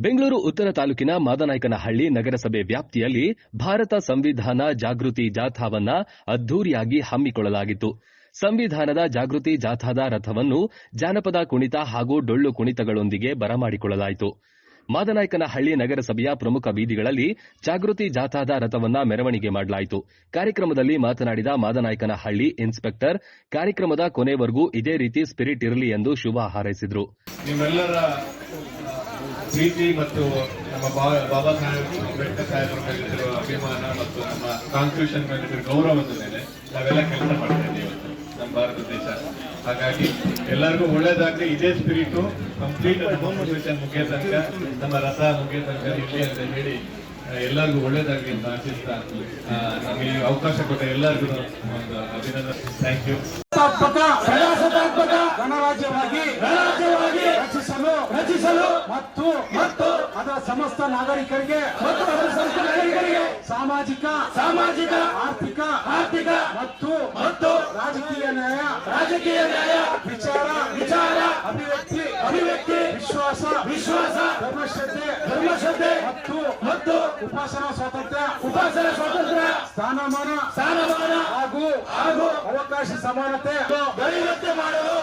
ಬೆಂಗಳೂರು ಉತ್ತರ ತಾಲೂಕಿನ ಮಾದನಾಯಕನಹಳ್ಳಿ ನಗರಸಭೆ ವ್ಯಾಪ್ತಿಯಲ್ಲಿ ಭಾರತ ಸಂವಿಧಾನ ಜಾಗೃತಿ ಜಾಥಾವನ್ನ ಅದ್ದೂರಿಯಾಗಿ ಹಮ್ಮಿಕೊಳ್ಳಲಾಗಿತ್ತು. ಸಂವಿಧಾನದ ಜಾಗೃತಿ ಜಾಥಾದ ರಥವನ್ನು ಜಾನಪದ ಕುಣಿತ ಹಾಗೂ ಡೊಳ್ಳು ಕುಣಿತಗಳೊಂದಿಗೆ ಬರಮಾಡಿಕೊಳ್ಳಲಾಯಿತು. ಮಾದನಾಯಕನಹಳ್ಳಿ ನಗರಸಭೆಯ ಪ್ರಮುಖ ಬೀದಿಗಳಲ್ಲಿ ಜಾಗೃತಿ ಜಾಥಾದ ರಥವನ್ನ ಮೆರವಣಿಗೆ ಮಾಡಲಾಯಿತು. ಕಾರ್ಯಕ್ರಮದಲ್ಲಿ ಮಾತನಾಡಿದ ಮಾದನಾಯಕನಹಳ್ಳಿ ಇನ್ಸ್ಪೆಕ್ಟರ್, ಕಾರ್ಯಕ್ರಮದ ಕೊನೆವರೆಗೂ ಇದೇ ರೀತಿ ಸ್ಪಿರಿಟ್ ಇರಲಿ ಎಂದು ಶುಭ ಹಾರೈಸಿದರು. ಪ್ರೀತಿ ಮತ್ತು ನಮ್ಮ ಬಾಬಾ ಸಾಹೇಬ್ ಅಂಬೇಡ್ಕರ್ ಸಾಹೇಬ್ ಮೇಲಿರುವ ಅಭಿಮಾನ ಮತ್ತು ನಮ್ಮ ಕಾನ್ಸ್ಟಿಟ್ಯೂಷನ್ ಮೇಲಿರುವ ಗೌರವದ ಮೇಲೆ ನಾವೆಲ್ಲ ಕೆಲಸ ಮಾಡ್ತಾ ಇವತ್ತು ನಮ್ಮ ಭಾರತ ದೇಶ. ಹಾಗಾಗಿ ಎಲ್ಲರಿಗೂ ಒಳ್ಳೇದಾಗಲಿ, ಇದೇ ಸ್ಪಿರಿಟು ಕಂಪ್ಲೀಟ್ ಕಾನ್ಸ್ಟಿಟ್ಯೂಷನ್ ಮುಗಿಯ ತನಕ, ನಮ್ಮ ರಥ ಮುಗಿಯ ತನಕ ಇಲ್ಲಿ ಅಂತ ಹೇಳಿ ಎಲ್ಲರಿಗೂ ಒಳ್ಳೇದಾಗಲಿ ಅಂತ ಆಶಿಸ್ತಾ ನಮಗೆ ಅವಕಾಶ ಕೊಟ್ಟ ಎಲ್ಲರಿಗೂ ಒಂದು ಅಭಿನಂದನೆ. ಥ್ಯಾಂಕ್ ಯು ಗಣರಾಜ್ಯವಾಗಿ ರಚಿಸಲು ಮತ್ತು ಮತ್ತು ಅದರ ಸಮಸ್ತ ನಾಗರಿಕರಿಗೆ ಮತ್ತು ಅದರ ಸಮಸ್ತ ನಾಗರಿಕರಿಗೆ ಸಾಮಾಜಿಕ ಸಾಮಾಜಿಕ ಆರ್ಥಿಕ ಆರ್ಥಿಕ ಮತ್ತು ಮತ್ತು ರಾಜಕೀಯ ನ್ಯಾಯ ರಾಜಕೀಯ ನ್ಯಾಯ ವಿಚಾರ ವಿಚಾರ ಅಭಿವ್ಯಕ್ತಿ ಅಭಿವ್ಯಕ್ತಿ ವಿಶ್ವಾಸ ವಿಶ್ವಾಸ ಧರ್ಮಶ್ರದ್ಧೆ ಧರ್ಮಶ್ರದ್ಧೆ ಮತ್ತು ಮತ್ತು ಉಪಾಸನಾ ಸ್ವಾತಂತ್ರ್ಯ ಉಪಾಸನ ಸ್ವಾತಂತ್ರ್ಯ ಸ್ಥಾನಮಾನ ಸ್ಥಾನಮಾನ ಹಾಗೂ ಹಾಗೂ ಅವಕಾಶ ಸಮಾನತೆ ಮಾಡಲು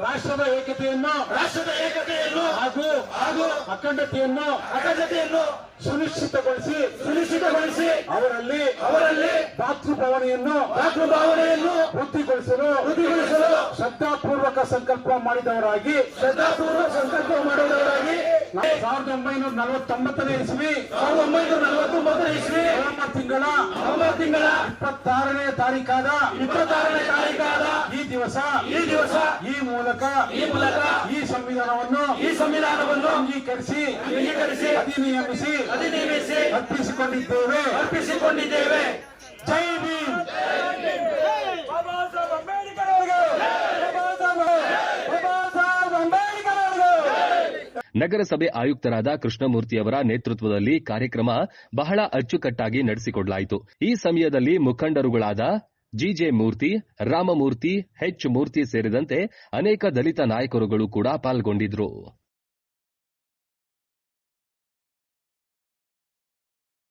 ರಾಷ್ಟ್ರದ ಏಕತೆಯನ್ನು ರಾಷ್ಟ್ರದ ಏಕತೆಯನ್ನು ಹಾಗೂ ಹಾಗೂ ಅಖಂಡತೆಯನ್ನು ಅಖಂಡತೆಯನ್ನು ಸುನಿಶ್ಚಿತಗೊಳಿಸಿ ಸುನಿಶ್ಚಿತಗೊಳಿಸಿ ಅವರಲ್ಲಿ ಅವರಲ್ಲಿ ಭಾತೃಭಾವನೆಯನ್ನು ಭಾತೃಭಾವನೆಯನ್ನು ವೃತ್ತಿಗೊಳಿಸಲು ವೃದ್ಧಿಗೊಳಿಸಲು ಶ್ರದ್ಧಾಪೂರ್ವಕ ಸಂಕಲ್ಪ ಮಾಡಿದವರಾಗಿ ಶ್ರದ್ಧಾಪೂರ್ವಕ ಸಂಕಲ್ಪ ಮಾಡಿದವರಾಗಿ ಸಾವಿರದ ಒಂಬೈನೂರ ನಲವತ್ತೊಂಬತ್ತನೇ ಇಸ್ವಿ. ಸಾವಿರದ ಒಂಬೈನೂರ ನಲವತ್ತೊಂಬತ್ತನೇ ಇಸ್ವಿ. ನವೆಂಬರ್ ತಿಂಗಳ ನವೆಂಬರ್ ತಿಂಗಳ ಇಪ್ಪತ್ತಾರನೇ ತಾರೀಕಾದ ಇಪ್ಪತ್ತಾರನೇ ತಾರೀಕಾದ ಈ ದಿವಸ ಈ ದಿವಸ ಈ ಮೂಲಕ ಈ ಮೂಲಕ ಈ ಸಂವಿಧಾನವನ್ನು ಈ ಸಂವಿಧಾನವನ್ನು ಅಂಗೀಕರಿಸಿ ಅಂಗೀಕರಿಸಿ ಅಧಿನಿಯಮಿಸಿ ಅಧಿನಿಯಮಿಸಿ ಅರ್ಪಿಸಿಕೊಂಡಿದ್ದೇವೆ. ಅರ್ಪಿಸಿಕೊಂಡಿದ್ದೇವೆ. ಜೈ ಭೀಮ್ ಬಾಬಾ ಸಾಹೇಬ್ ಅಂಬೇಡ್ಕರ್ ಅವರಿಗೆ ಬಾಬಾ ಸಾಹೇಬ್ ಬಾಬಾ ಸಾಹೇಬ್ ಅಂಬೇಡ್ಕರ್ ಅವರಿಗೆ ನಗರಸಭೆ ಆಯುಕ್ತರಾದ ಕೃಷ್ಣಮೂರ್ತಿಯವರ ನೇತೃತ್ವದಲ್ಲಿ ಕಾರ್ಯಕ್ರಮ ಬಹಳ ಅಚ್ಚುಕಟ್ಟಾಗಿ ನಡೆಸಿಕೊಡಲಾಯಿತು. ಈ ಸಮಯದಲ್ಲಿ ಮುಖಂಡರುಗಳಾದ ಜಿಜೆ ಮೂರ್ತಿ, ರಾಮಮೂರ್ತಿ, ಹೆಚ್ ಮೂರ್ತಿ ಸೇರಿದಂತೆ ಅನೇಕ ದಲಿತ ನಾಯಕರುಗಳು ಕೂಡ ಪಾಲ್ಗೊಂಡಿದ್ರು.